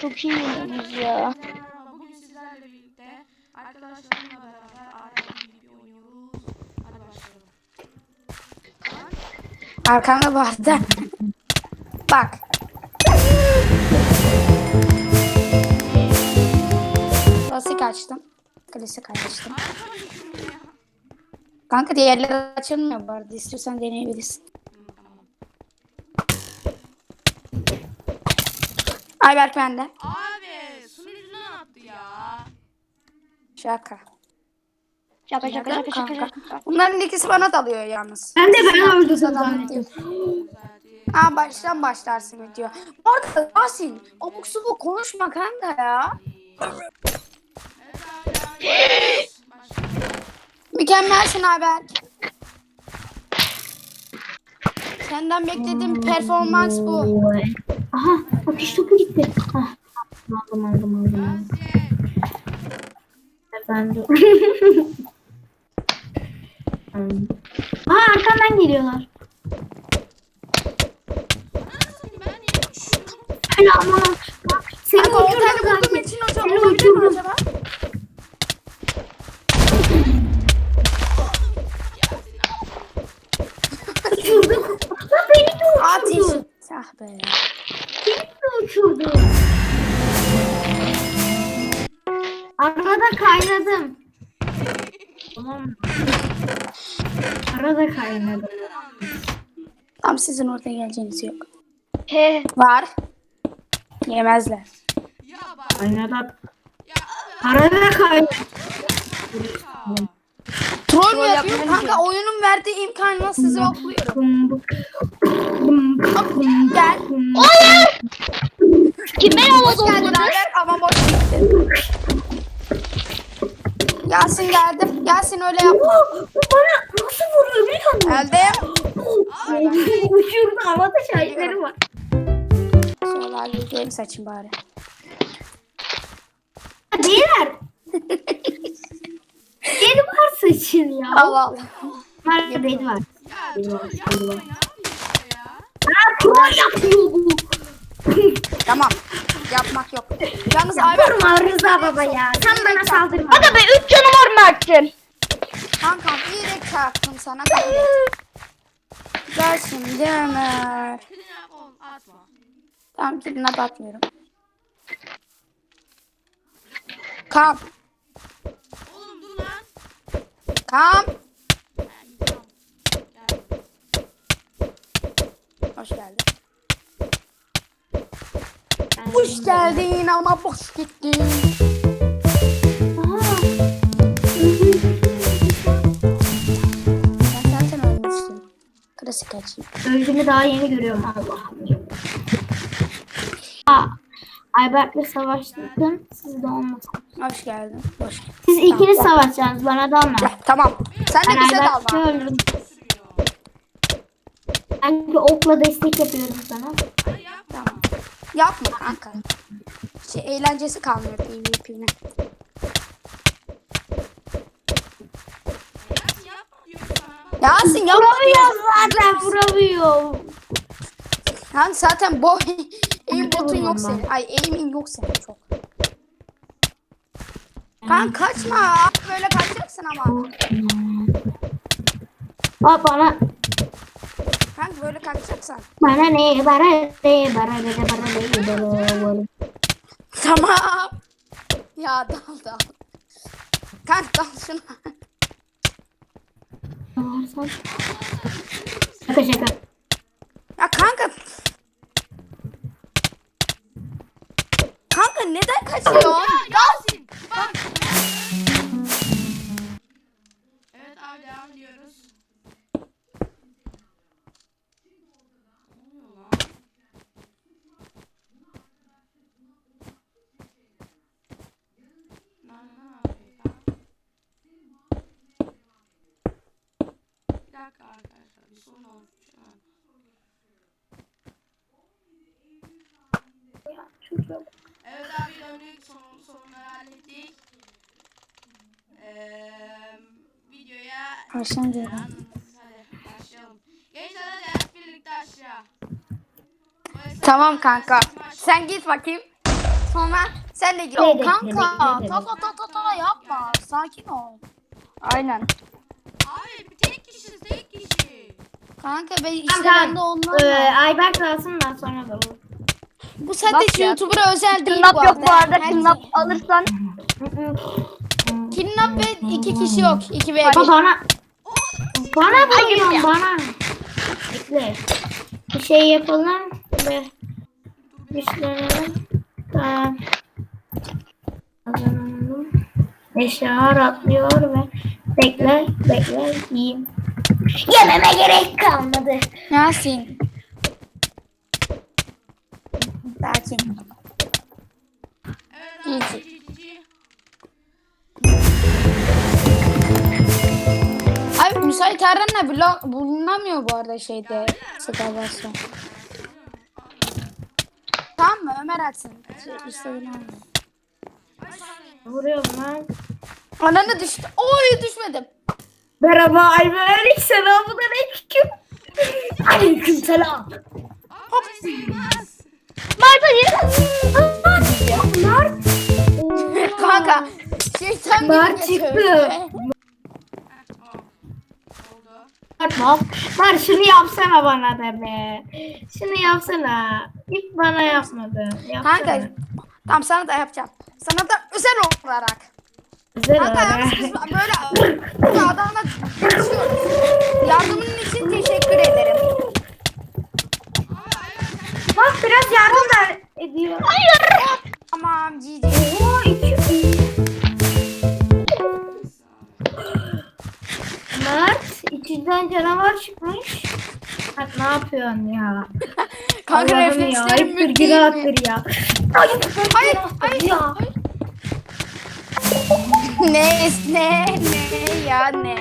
Çok iyi oynadınız ya. Bugün sizlerle birlikte arkadaşlarımla beraber Alem gibi oynuyoruz. Hadi başlayalım. Arkanda vardı. Bak. Klasik açtım. Klasik açtım. Kanka diğerleri açılmıyor bu arada. İstiyorsan deneyebilirsin. Hı, tamam. Ayberk bende. Abi, sunucudan attı ya. Şaka. Şaka şaka şaka şaka şaka. Bunların ikisi bana dalıyor yalnız. Ben de ben Adam zannettim. Ha baştan başlarsın video. Bu arada Yasin abuk subuk konuşma kanka ya. Mükemmelsin Ayberk. Senden beklediğim performans bu. Aha atış topu gitti. Ah, aldım aldım aldım. aldım. Efendim. Aa arkamdan geliyorlar. Öyle aman. Bak seni ortaya uçurdum hocam Seni uçurdum. Lan beni de Ateş. uçurdu. Ah be. Arada kaynadım. Tamam? Arada kaynadım. Tam sizin ortaya geleceğiniz yok. He. Var. Yemezler. Ya bak. Arada kaynadım. Troll mü Troll yapıyor? yapmayı Kanka oyunun verdiği imkanla sizi okluyorum. Bum bum. Bum bum. Gel. Hayır. Kim beni havada Hoş geldin vurdu? Ayberk ama boş gitti. Yasin geldim. Yasin öyle yapma. Bana nasıl vuruyor biliyor musun? Geldim. Uçurdu havada şahitleri var. Şöyle halledeyim saçım bari. Beyler. Beni var saçın ya. Allah Allah. Var beni var. Ya troll yapmayın abi işte ya. Aa troll yapıyor bu. Tamam. Yapmak yok. Yalnız Ayberk Vurma Rıza baba ya. Sen bana saldırma. Aga be 3 canım var Mert'in. kankam de çarptım sana. Gel şimdi Ömer. Tamam diline batmıyorum. Kam. Oğlum dur lan. Kam. Hoş geldin. Hoş geldin ama boş gittin. Ben zaten ölmüştüm. Klasik açayım. Öldüğümü daha yeni görüyorum Allah Aa, Ayberk'le savaştım. Siz de olmasın. Hoş geldin. Hoş geldin. Siz ikiniz savaşacaksınız. Bana dalma. Gel, tamam. Sen de Ben bize Ayberk'i dalma. öldürdüm. Ben bir okla destek yapıyorum sana. Yapma. Kanka. Şey, eğlencesi kalmıyor PvP'nin. Yasin yapma Vuramıyor diyorsun. zaten vuramıyor. Lan zaten boy aim botun yok senin. Ay aim'in yok senin çok. Kan kaçma. Böyle kaçacaksın ama. Aa, bana Bana ne bana ne bana ne bana ne bana ne Tamam. Ya dal dal. Kanka dal şuna. Şaka şaka. Ya kanka. Kanka neden kaçıyorsun? Yasin bak. Dakika arkadaşlar bir sorun olmuş şu an. Evet abi döndük son, sorunları hallettik. Ee, videoya Başlayalım. hadi başlayalım. Gençler hadi hep birlikte aşağı. Tamam kanka. Sen git bakayım. Sonra sen de demek, Kanka ta ta ta ta ta yapma. Sakin ol. Aynen. Abi bir tek kişi tek kişi. Kanka ben işte Tamam, ben de ondan Ee. Ayberk kalsın da sonra da olur. Bu sadece ya. YouTuber'a özel değil Kidnap bu yok bu arada. Her Kidnap şey. alırsan. Kidnap ve iki kişi yok. İki ve Baba bir. bana bana Hayır vuruyorsun bana. Bekle. Bir şey yapalım ve güçlenelim. Tamam. Kazanalım. Eşyalar atlıyor ve bekle bekle yiyeyim. Yememe gerek kalmadı. Yasin. Sakin. Cici. Abi müsait Eren'le blok bulunamıyor bu arada şeyde. Sıkabası. Tamam mı? Ömer açsın. Şey, istediğini alma. Vuruyorum lan. Ananı düştü. Oy düşmedim. Merhaba Ayberk. Selamun aleyküm. Aleyküm selam. Mert hayır. Bunlar Kanka. Şeytan Mert çıktı. Mert, Mert şunu yapsana bana da be. Şunu yapsana. İlk bana yapmadın. Yapsana. Kanka. Tamam sana da yapacağım. Sana da özel olarak. Kanka yalnız biz böyle adamla geçiyoruz. Yardımın için teşekkür ederim. Bak biraz yardım da ediyor. Tamam cici. Oo, iki. Mert içinden canavar çıkmış. Bak ne yapıyorsun ya? Kanka Allah'ım reflekslerim ya. mük Ayıptır değil mi? günahtır ya. Hayır, günahtır hayır, ya. Ne ne ne ya ne?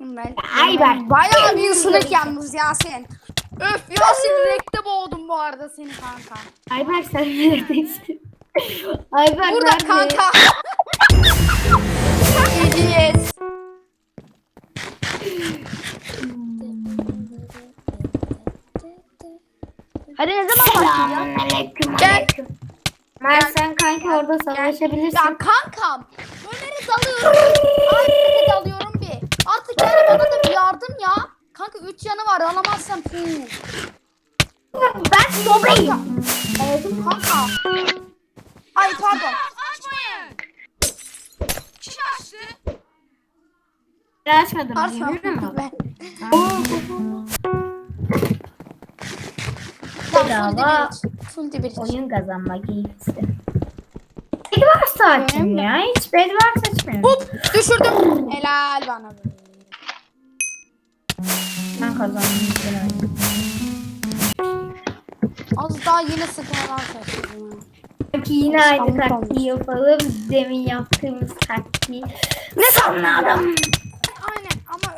Ben, Ay ben- Bayağı bir ısınık yalnız Yasin. Öf Yasin rekte boğdum bu arada seni kanka. Ayberk sen neredesin? Ayberk Burada nerede? kanka. Hadi ne zaman başlayacağız? Gel. Mert sen kanki orada savaşabilirsin. Ya kankam. Ömer'e dalıyorum. Artık dalıyorum bir. Artık yani bana da bir yardım ya. Kanka 3 yanı var alamazsam. Puh. Ben sobayım. Aldım kanka. Ay pardon. açmayın. Kim açtı? Ben açmadım. Yürü mü? Ben. Full Bedava. Full dibiriç. Oyun kazanmak iyisi. Bedwars açayım ya. Hiç Bedwars açmıyorum. Hop düşürdüm. Helal bana. be. Ben kazandım. Az daha yine sıkıntı şaşırdım. ya. Belki yine aynı Alışkanlık taktiği yapalım. Demin yaptığımız taktiği. Ne sanırım? Aynen ama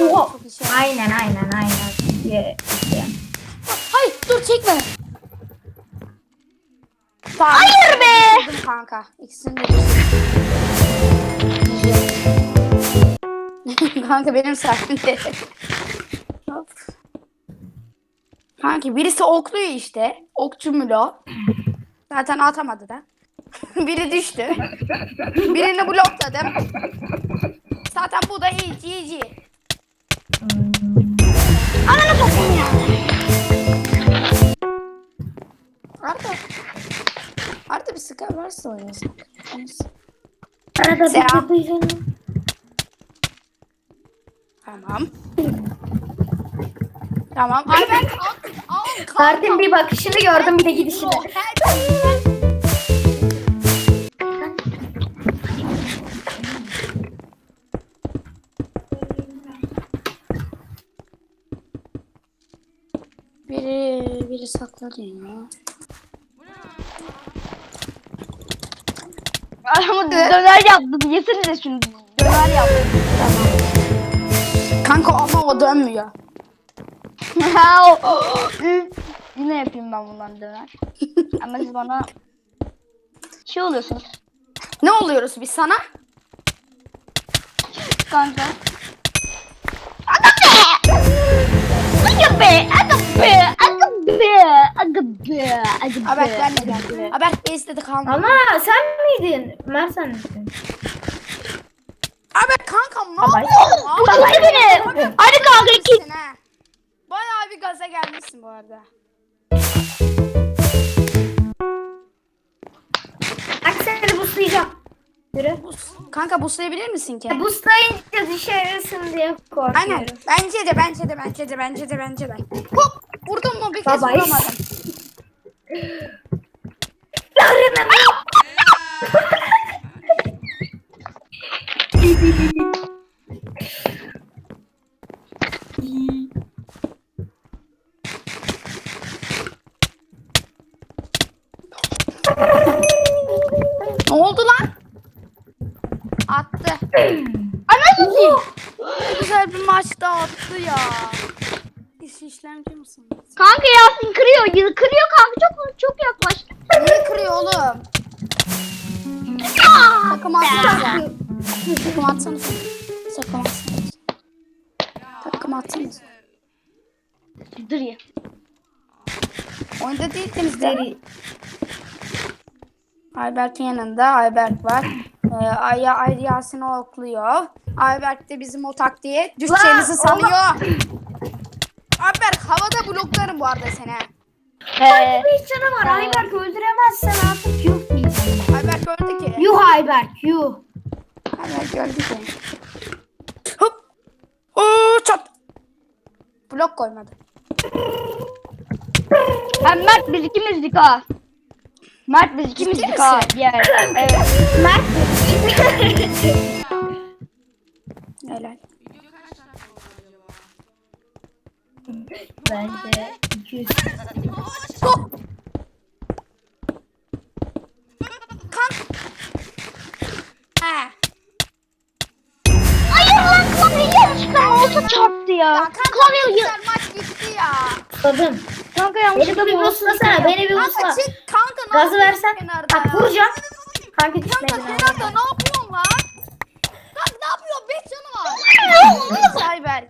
öyle Oha. çok işe. Aynen aynen aynen. Ye- ye. Hayır dur çekme. Tamam, Hayır be! düşürdüm kanka. İkisini de kanka benim sayemde. Hop. Kanki birisi okluyor işte. Okçu Mülo. Zaten atamadı da. Biri düştü. Birini blokladım. Zaten bu da iyi GG. Ananı satayım ya. Arda. Arda bir sıkar varsa oynasın. Arada bir Selam. kapıyı Tamam. Tamam. Ay ben al, al, kalk, Kartın bir bakışını gördüm bir de gidişini. Biri, biri sakladı Adamı döner yaptı. Yesenize şunu. Döner yaptı. Kanka ama o dönmüyor. Ha, o- Üf. Yine yapayım ben bundan döner. Ama siz bana şey oluyorsunuz Ne oluyoruz biz sana? kanka. Adam be! Adam be! Adam be! Be. Haber be. ben de geldim. Haber istedi kalmadı. Ama sen miydin? Mert sen miydin? Haber kankam ne yapıyorsun? Abi, beni. Hadi kanka iki. Bayağı bir gaza gelmişsin bu arada. Bak seni buslayacağım. Yürü. Kanka buslayabilir misin ki? Buslayınca düşersin diye korkuyorum. Aynen. Bence de bence de bence de bence de bence de. Hop! Vurdum mu bir kez Baba, vuramadım. Ne oğlum? Takım atsanıza. Takım atsanıza. Takım atsanıza. Takım atsanıza. Dur ya. Oyunda değildiniz de. Deri. Ayberk'in yanında Ayberk var. Ee, Ay, Ay Yasin'i okluyor. Ayberk de bizim o taktiğe düşeceğimizi Lan, sanıyor. Ayberk havada bloklarım bu arada seni. Ee, Bir canı var. Ayberk öldüremezsen artık yuh diyeceğim. Ayberk öldü ki. Yuh Ayberk yuh. Ayberk öldü ki. Hop. Oo, çat. Blok koymadı. ha, Mert biz ikimizdik ha. Mert biz ikimizdik ha. Diğer. Evet. Mert. Helal. Bence 200. Hop. Ya. Ya kanka Klavye ne güzel maç gitti ya. Kadın. Kanka Beni yanlışlıkla bir mouse'a buslasana. Beni bir Kanka çık kanka ne Gazı yapıyorsun versen. kenarda Bak ya? vuracağım. Kanka Kanka gitmedin. kenarda ne yapıyorsun lan? Kanka ne yapıyorsun? Beş canı var. Cyberk.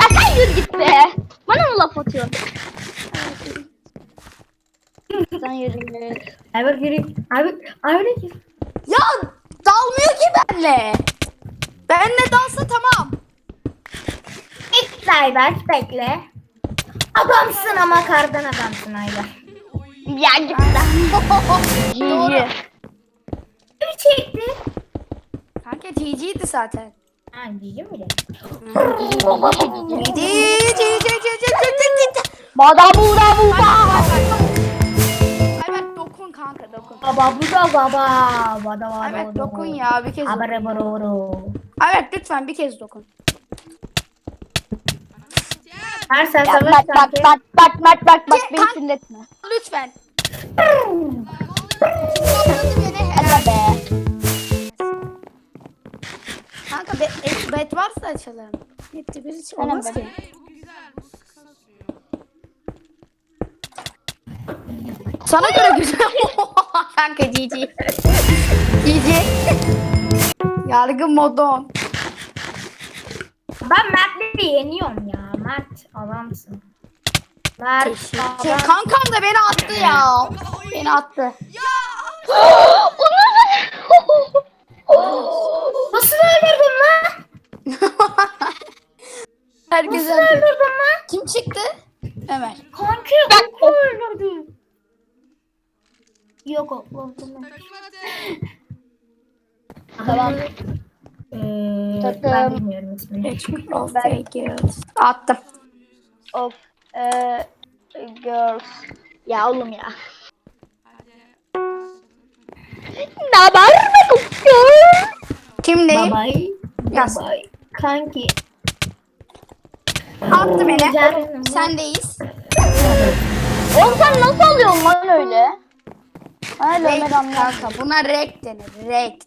Ya sen yürü git be. Bana mı laf atıyorsun? sen yürü git. Ayberk yürü. Ayberk. Ayberk yürü. Ya dalmıyor ki benle. Benle dalsa tamam. Ayberk bekle. Adamsın ama kardan adamsın Ayberk. Ya git lan. Doğru. Bir çekti. Kanka TG'ydi zaten. Ha diyeceğim bile. TG, TG, TG, Bada buda buda. Ayberk dokun kanka dokun. Baba bu da baba. Bada bada Ayberk dokun ya bir kez. Abara bara bara. Ayberk lütfen bir kez dokun. Her sen Ya savaş Mert bak sanki. bak bak bak bak Ki- beni kan- sinirletme. Lütfen. Hadi be. Kanka bet, et- bet varsa açalım. Bitti bir hiç olmaz Hemen ki. Hayır bu güzel. Bu kısa sürüyor. Sana göre güzel. Kanka GG. GG. Yargı modon. Ben Mert'i yeniyorum ya. Adamsın. Mert Şey, kankam da beni attı ya. Beni attı. Nasıl öldürdün lan? Herkes Nasıl öldü. öldürdün lan? Kim çıktı? Ömer. Kanki oku öldürdü. Yok o. o- Takım atın. Tamam. Ee, Takım. ben bilmiyorum ismini. Attım. Of. Eee girls. Ya oğlum ya. Hadi. Ne haber be kızım? Kimdeyim? Babay. Yaz. Babay. Kanki. Attı beni. Canım. Sendeyiz. Oğlum sen nasıl alıyorsun lan öyle? Öyle Rekt Ömer kanka. Buna rekt denir. Rekt.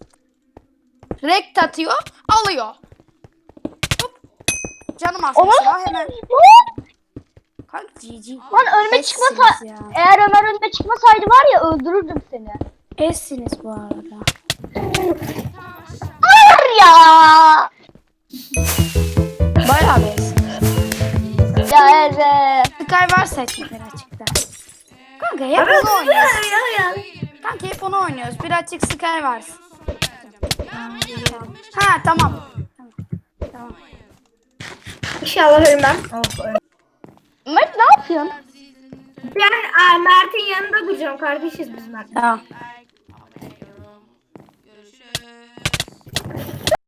Rekt atıyor. Alıyor. Hop. Canım mesela hemen. Kanka GG. Lan önüme çıkmasa ya. eğer Ömer önüme çıkmasaydı var ya öldürürdüm seni. Essiniz bu arada. Hayır ya. Bayağı bir esiniz. Ya evet. Sky varsa açıklar açıkta. Kanka hep onu oynuyoruz. Kanka hep onu oynuyoruz. Birazcık Sky varsa. Ha tamam. Tamam. İnşallah ölmem. Oh, ölmem. Mert ne yapıyorsun? Ben Mert'in yanında duracağım kardeşiz biz Mert. Tamam.